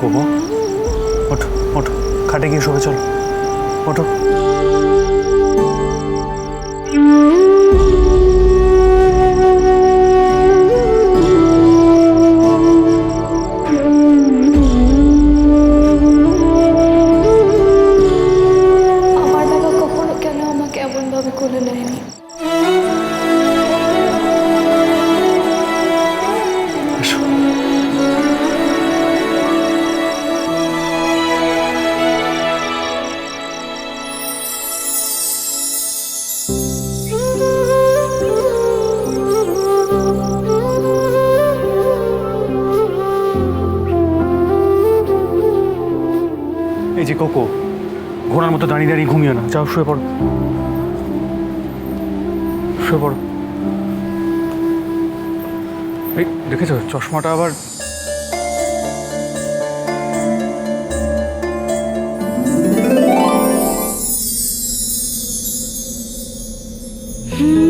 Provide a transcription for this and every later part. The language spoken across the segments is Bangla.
কুমু ওঠো ওঠো খাটে গিয়ে শোবে চলো। ওঠো। কোকো, ঘোড়ার মতো দাঁড়িয়ে দাঁড়িয়ে ঘুমিও না। যাও, শুয়ে পড়ো। শুয়ে পড়ো। এই, দেখেছ? চশমাটা আবার একলা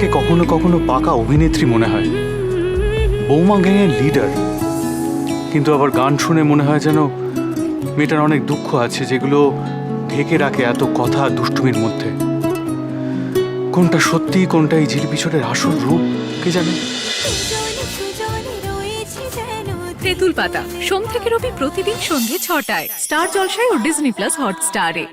মেয়েটাকে কখনো কখনো পাকা অভিনেত্রী মনে হয়। বৌমা গ্যাংয়ের লিডার কিন্তু আবার গান শুনে মনে হয় যেন মেয়েটার অনেক দুঃখ আছে যেগুলো ঢেকে রাখে এত কথা দুষ্টুমির মধ্যে। কোনটা সত্যি কোনটা এই ঝিলপিছনের আসল রূপ, কে জানে? তেঁতুল পাতা সোম থেকে রবি প্রতিদিন সন্ধ্যে ছটায়। স্টার জলসায় ও ডিজনি প্লাস হটস্টারে।